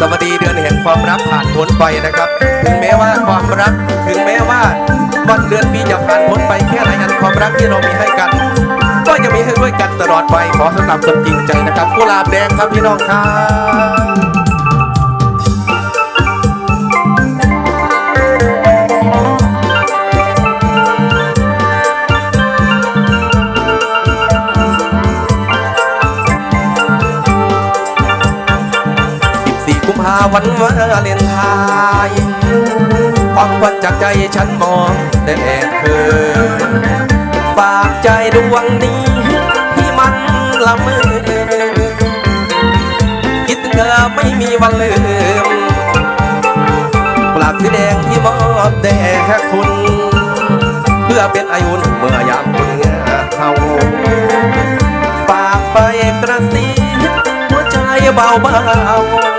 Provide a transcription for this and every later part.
สวัสดีเดือนแห่งความรักผ่านพ้นไปนะครับ ถึงแม้ว่าความรัก ถึงแม้ว่าวันเดือนปีจะผ่านพ้นไปแค่ไหนนั้นความรักที่เรามีให้กัน ก็จะมีให้ด้วยกันตลอดไปขอสำหรับคนจริงใจนะครับกุหลาบแดงครับพี่น้องครับ วันวาเลนไทน์ความควันจากใจฉันมองแต่เธอฝากใจดวงนี้ที่มันละเมอคิดถึงเธอไม่มีวันลืมกลับสีแดงที่มอบแด่คุณ เพื่อเป็นอายุนเมื่อยามคุณเงาเขาฝากไปกระซิบหัวใจเบาเบา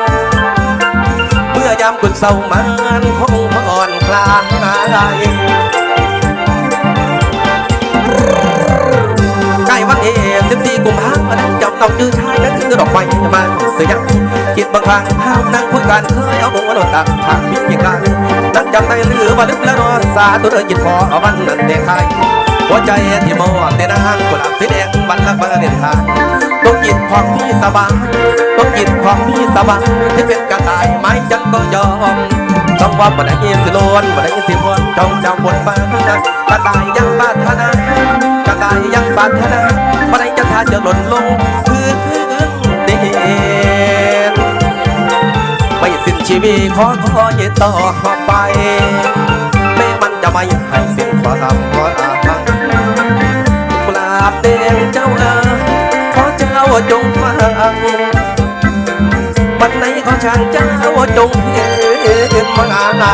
อยามคุณเศร้ามันคงผ่อนคลายใกล้วันเอสิบสี่กุมภาพันธ์จำต้องจื้อชายนั้นคือดอกไม้มาเสียงคิดบางครั้งภาพนั่งคุยกันเคยเอาหมูมาโดนตักผักพิจารตั้งจำได้หรือว่าลึกแล้วนอสาตัวเดินจิตพอเอาวันนั้นเด็กใคร หัวใจที่มอดในนางกุหลาบสีแดงบันลักมาเด่นทางต้องจิตของพี่สบายต้องจิตของพี่สบายที่เป็นกระต่ายไม้จันก็ยอมจ้องว่าบันไดสิโลนบันไดสิพวนจ้องจำบนฟ้ากระต่ายยังปรารถนากระต่ายยังปรารถนาบันไดจะทาจะหล่นลงพื้นเด่นไม่สิ้นชีวิตขอขอยืนต่อไปแม้มันจะไม่ให้สิ้นความ วันไหนขอช่างเจ้าจงเห็นมา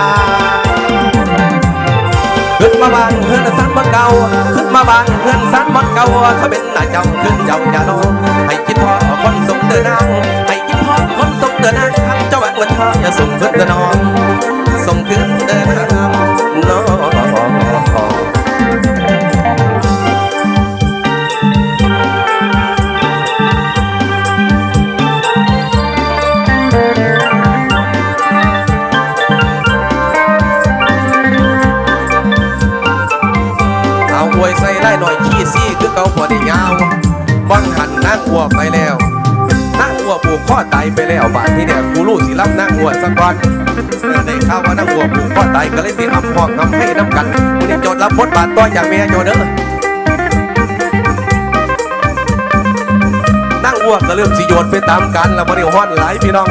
ขึ้นมาบางเพื่อนสันบนเก่าขึ้นมาบางเพื่อนสันบนเก่าถ้าเป็นนายเจ้าขึ้นเจ้าอย่านอนให้คิดพอคนส่งเดินนางให้คิดพอคนส่งเดินนางทำเจ้าแหวนเงินทออย่าส่งขึ้นเดินนอนส่ง วยใส่ได้หน่อยขี้ซี่คือเกาพอได้ยาววังหันนั่งวัวไปแล้วนั่งวัวผูกข้อตายไปแล้วบาดที่เนี่ยกูรู้สิรับนั่งวัวสักวันได้ข่าวว่านั่งวัวผูกข้อตายก็เลยสิอำห้องอำให้น้ำกันมึงนี่โจทย์รับบทบาทตัวอย่างเมียโยเด้อนั่งวัวก็เริ่มสิโยนไปตามกันแล้วบริวารหลายพี่น้อง